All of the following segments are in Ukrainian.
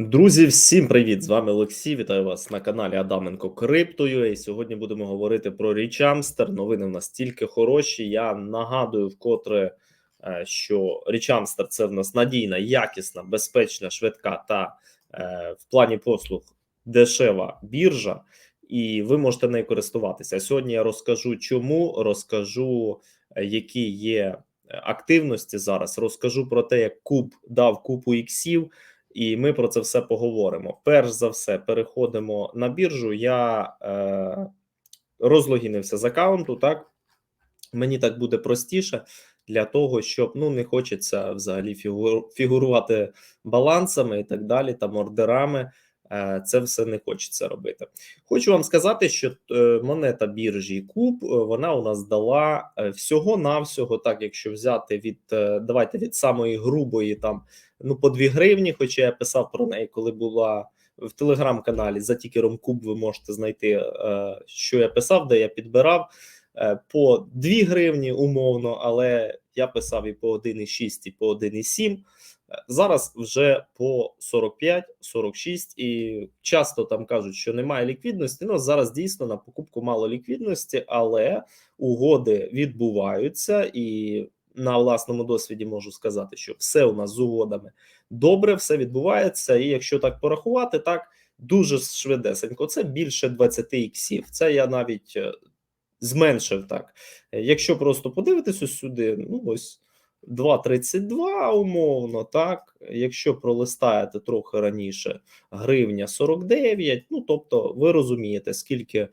Друзі, всім привіт! З вами Олексій. Вітаю вас на каналі Адаменко Криптою. І сьогодні будемо говорити про Річамстер. Новини в нас тільки хороші. Я нагадую вкотре, е, що Річамстер це в нас надійна, якісна, безпечна, швидка та е, в плані послуг дешева біржа, і ви можете нею користуватися. Сьогодні я розкажу, чому розкажу, е, які є активності зараз. Розкажу про те, як Куб дав купу іксів і ми про це все поговоримо. Перш за все, переходимо на біржу. Я е, розлогінився з аккаунту. Так мені так буде простіше для того, щоб ну не хочеться взагалі фігур, фігурувати балансами і так далі, там ордерами. Е, це все не хочеться робити. Хочу вам сказати, що е, монета біржі Куб е, вона у нас дала всього навсього так, якщо взяти від давайте від самої грубої там ну по 2 гривні. Хоча я писав про неї, коли була в телеграм-каналі за тікером Куб. Ви можете знайти, що я писав, де я підбирав по 2 гривні умовно, але я писав і по 1,6, і по 1,7. Зараз вже по 45-46 і часто там кажуть, що немає ліквідності. Ну зараз дійсно на покупку мало ліквідності, але угоди відбуваються, і на власному досвіді можу сказати, що все у нас з угодами добре, все відбувається. І якщо так порахувати, так дуже швидесенько. Це більше 20 іксів. Це я навіть е, зменшив так. Якщо просто подивитися сюди, ну ось. 2,32 умовно, так. Якщо пролистаєте трохи раніше, гривня 49. Ну тобто, ви розумієте, скільки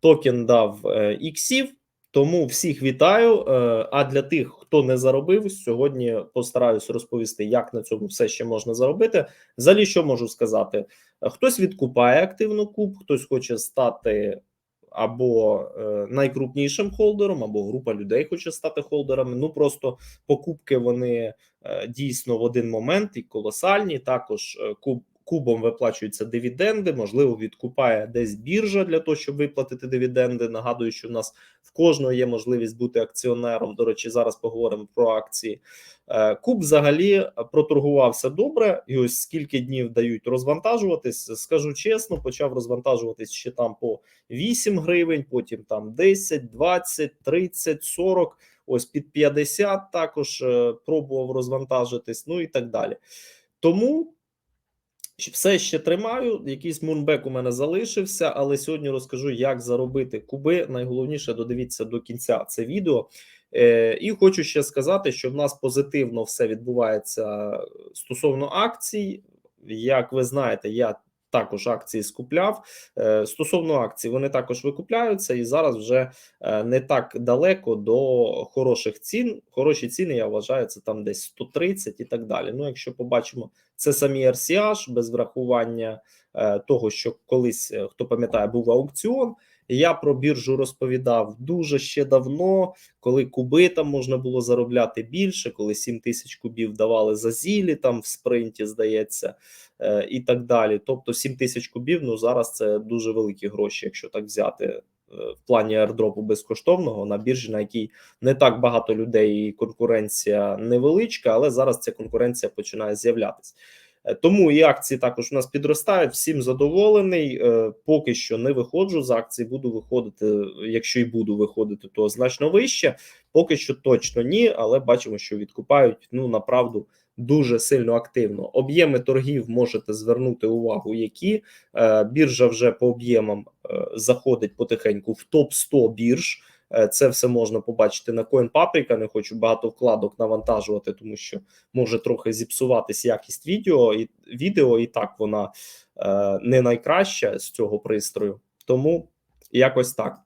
токен дав е, іксів. Тому всіх вітаю. Е, а для тих, хто не заробив, сьогодні постараюсь розповісти, як на цьому все ще можна заробити. Взагалі, що можу сказати? Хтось відкупає активно куб, хтось хоче стати або е, найкрупнішим холдером, або група людей хоче стати холдерами. Ну просто покупки вони е, дійсно в один момент і колосальні. Також е, кубом виплачуються дивіденди. Можливо, відкупає десь біржа для того, щоб виплатити дивіденди. Нагадую, що в нас в кожного є можливість бути акціонером. До речі, зараз поговоримо про акції. Е, куб взагалі проторгувався добре, і ось скільки днів дають розвантажуватись. Скажу чесно, почав розвантажуватись ще там по 8 гривень, потім там 10, 20, 30, 40, ось під 50 також е, пробував розвантажитись, ну і так далі. Тому все ще тримаю. Якийсь мунбек у мене залишився, але сьогодні розкажу, як заробити куби. Найголовніше додивіться до кінця це відео. Е, І хочу ще сказати, що в нас позитивно все відбувається стосовно акцій. Як ви знаєте, я також акції скупляв. Е, стосовно акцій, вони також викупляються, і зараз вже е, не так далеко до хороших цін. Хороші ціни, я вважаю, це там десь 130 і так далі. Ну, якщо побачимо, це самі RCH, без врахування е, того, що колись хто пам'ятає, був аукціон. Я про біржу розповідав дуже ще давно, коли куби там можна було заробляти більше, коли 7 тисяч кубів давали за зілі там в спринті, здається, е, і так далі. Тобто 7 тисяч кубів. Ну зараз це дуже великі гроші, якщо так взяти. Е, в плані аірдропу безкоштовного на біржі, на якій не так багато людей, і конкуренція невеличка, але зараз ця конкуренція починає з'являтися. Е, тому і акції також у нас підростають. Всім задоволений. Е, поки що не виходжу з акції. Буду виходити. Якщо і буду виходити, то значно вище. Поки що точно ні, але бачимо, що відкупають ну направду дуже сильно активно. Об'єми торгів можете звернути увагу, які е, біржа вже по об'ємам заходить потихеньку в топ 100 бірж. Е, це все можна побачити на CoinPaprika, Не хочу багато вкладок навантажувати, тому що може трохи зіпсуватись якість відео і відео, і так вона е, не найкраща з цього пристрою. Тому якось так.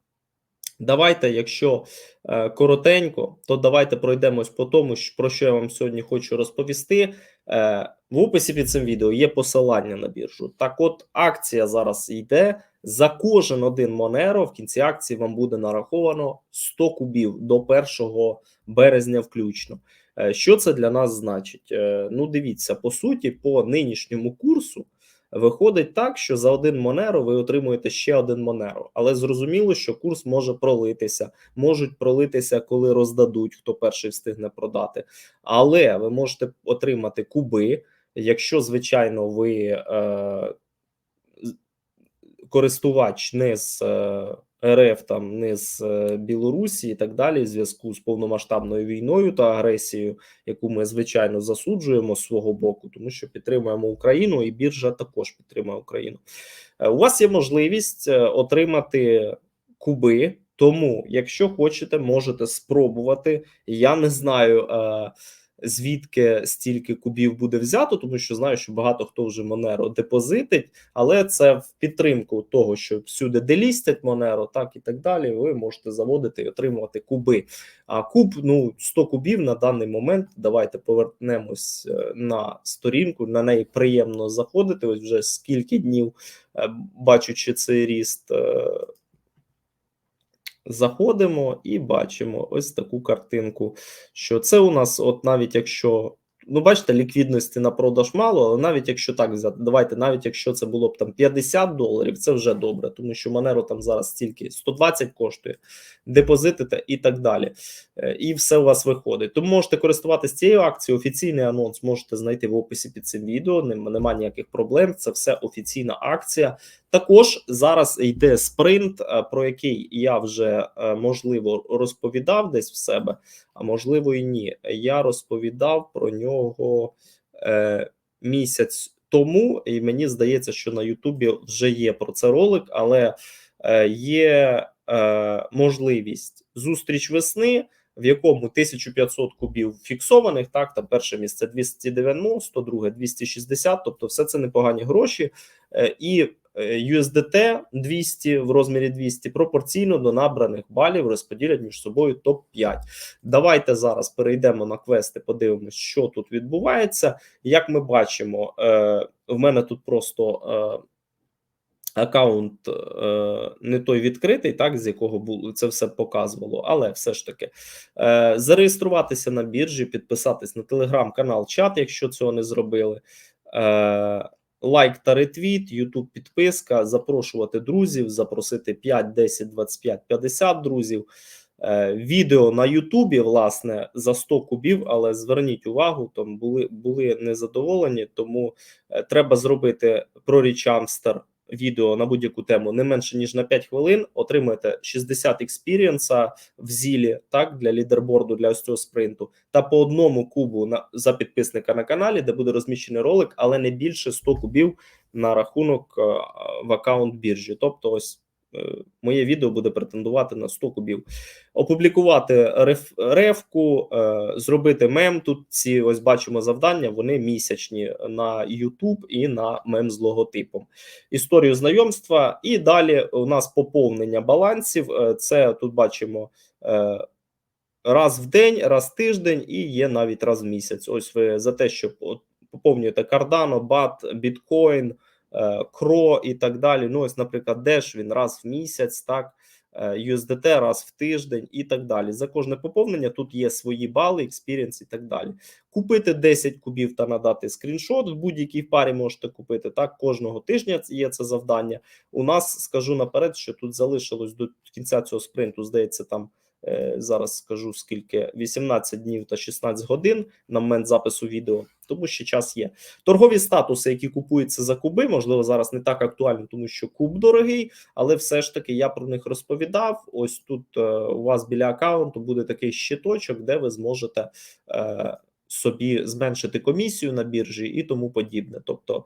Давайте, якщо е, коротенько, то давайте пройдемось по тому, про що я вам сьогодні хочу розповісти. Е, В описі під цим відео є посилання на біржу. Так, от акція зараз йде за кожен один Монеро. В кінці акції вам буде нараховано 100 кубів до 1 березня, включно. Е, що це для нас значить? Е, ну, дивіться, по суті, по нинішньому курсу. Виходить так, що за один Монеро ви отримуєте ще один Монеро, але зрозуміло, що курс може пролитися, можуть пролитися, коли роздадуть, хто перший встигне продати. Але ви можете отримати куби, Якщо, звичайно, ви е, користувач не з е, РФ, там не з е, Білорусі і так далі, в зв'язку з повномасштабною війною та агресією, яку ми звичайно засуджуємо з свого боку, тому що підтримуємо Україну, і біржа також підтримує Україну. Е, у вас є можливість отримати куби. Тому, якщо хочете, можете спробувати. Я не знаю звідки стільки кубів буде взято, тому що знаю, що багато хто вже Монеро депозитить, але це в підтримку того, що всюди делістять Монеро, так і так далі. Ви можете заводити і отримувати куби. А куб, ну 100 кубів на даний момент. Давайте повернемось е, на сторінку. На неї приємно заходити. Ось вже скільки днів е, бачучи цей ріст. Заходимо і бачимо ось таку картинку. Що це у нас, от навіть якщо Ну, бачите, ліквідності на продаж мало, але навіть якщо так взяти, давайте, навіть якщо це було б там 50 доларів, це вже добре, тому що Монеро там зараз стільки 120 коштує, депозитите і так далі. Е, і все у вас виходить. Тому можете користуватися цією акцією. Офіційний анонс можете знайти в описі під цим відео. Немає ніяких проблем. Це все офіційна акція. Також зараз йде спринт, е, про який я вже е, можливо розповідав десь в себе а можливо і ні. Я розповідав про нього е, місяць тому, і мені здається, що на Ютубі вже є про це ролик, але е, є е, можливість зустріч весни. В якому 1500 кубів фіксованих, так там перше місце 290, друге 260, тобто все це непогані гроші, е, і USDT 200 в розмірі 200 пропорційно до набраних балів розподілять між собою топ 5 Давайте зараз перейдемо на квести, подивимось, що тут відбувається. Як ми бачимо, е, в мене тут просто е, аккаунт е, не той відкритий, так з якого було це все показувало, але все ж таки зареєструватися на біржі, підписатись на телеграм-канал, чат, якщо цього не зробили. Лайк та ретвіт, Ютуб підписка, запрошувати друзів, запросити 5, 10, 25, 50 друзів. Е, відео на Ютубі, власне, за 100 кубів, але зверніть увагу, там були були незадоволені, тому е, треба зробити про річамстер відео на будь-яку тему не менше ніж на 5 хвилин. Отримаєте 60 експірієнса в зілі, так для лідерборду для ось цього спринту, та по одному кубу на за підписника на каналі, де буде розміщений ролик, але не більше 100 кубів на рахунок е, в аккаунт біржі. Тобто, ось моє відео буде претендувати на 100 кубів. Опублікувати реф, рефку, е, зробити мем. Тут ці ось бачимо завдання. Вони місячні на YouTube і на мем з логотипом. Історію знайомства. І далі у нас поповнення балансів. Е, це тут бачимо. Раз в день, раз в тиждень, і є навіть раз в місяць. Ось ви за те, що поповнюєте Cardano, BAT, Bitcoin, Кро і так далі. Ну, ось, наприклад, Dash він раз в місяць, так, е, USDT раз в тиждень і так далі. За кожне поповнення тут є свої бали, експірієнс і так далі. Купити 10 кубів та надати скріншот. В будь-якій парі можете купити. Так, кожного тижня є це завдання. У нас скажу наперед, що тут залишилось до кінця цього спринту, здається, там. Е, зараз скажу скільки 18 днів та 16 годин на момент запису відео, тому що час є. Торгові статуси, які купуються за куби, можливо, зараз не так актуально, тому що куб дорогий, але все ж таки я про них розповідав. Ось тут е, у вас біля аккаунту буде такий щиточок, де ви зможете. Е, собі зменшити комісію на біржі і тому подібне. Тобто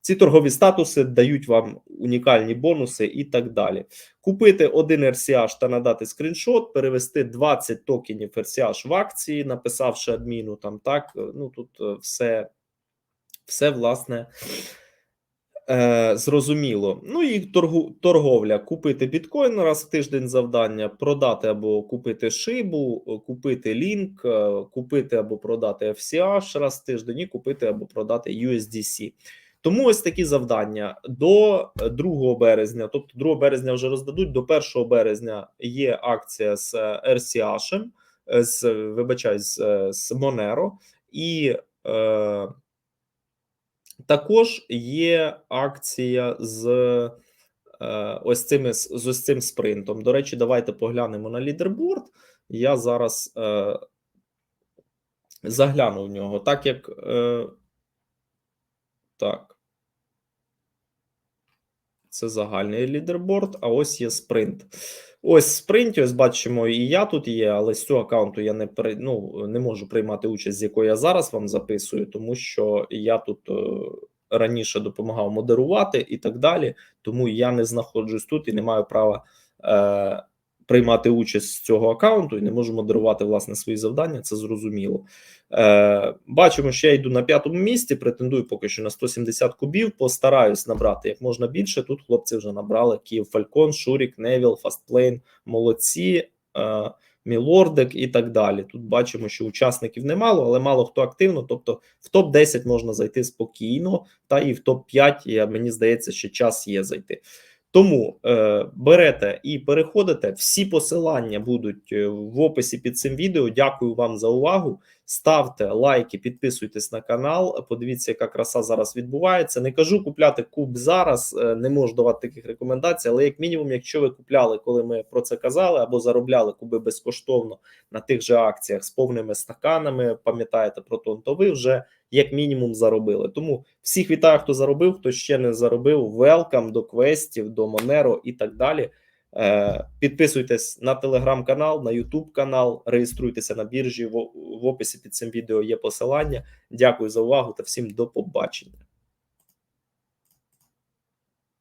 ці торгові статуси дають вам унікальні бонуси і так далі. Купити один RCH та надати скріншот, перевести 20 токенів RCH в акції, написавши адміну там так. Ну тут е, все, все власне. Е, зрозуміло. Ну і торгу, торговля. Купити біткоін раз в тиждень завдання, продати або купити шибу, купити лінк, е, купити або продати FCH раз в тиждень, і купити або продати USDC. Тому ось такі завдання до 2 березня, тобто 2 березня вже роздадуть. До 1 березня є акція з RCH, з вибачай, з, з Monero, і е, також є акція з е, ось цими з ось цим спринтом. До речі, давайте поглянемо на лідерборд. Я зараз е, загляну в нього, так як. Е, Так. Це загальний лідерборд, а ось є спринт. Ось спринт, ось бачимо, і я тут є, але з цього аккаунту я не при, ну, не можу приймати участь, з якої я зараз вам записую, тому що я тут е, раніше допомагав модерувати і так далі. Тому я не знаходжусь тут і не маю права е, приймати участь з цього аккаунту і не можу модерувати власне свої завдання. Це зрозуміло. Е, Бачимо, що я йду на п'ятому місці. Претендую поки що на 170 кубів. Постараюсь набрати як можна більше. Тут хлопці вже набрали Київ Фалькон, Шурік, Невіл, Фастплейн, молодці. Е, Мілордик і так далі. Тут бачимо, що учасників немало, але мало хто активно. Тобто в топ 10 можна зайти спокійно, та і в топ 5 я, мені здається, що час є зайти. Тому е, берете і переходите. Всі посилання будуть е, в описі під цим відео. Дякую вам за увагу. Ставте лайки, підписуйтесь на канал. Подивіться, яка краса зараз відбувається. Не кажу купляти куб зараз, е, не можу давати таких рекомендацій, але як мінімум, якщо ви купляли, коли ми про це казали, або заробляли куби безкоштовно на тих же акціях з повними стаканами, пам'ятаєте про то, то ви вже як мінімум заробили. Тому всіх вітаю, хто заробив, хто ще не заробив. Велкам до квестів, до Монеро і так далі. Е, Підписуйтесь на телеграм-канал, на Ютуб канал, реєструйтеся на біржі. В, в описі під цим відео є посилання. Дякую за увагу та всім до побачення.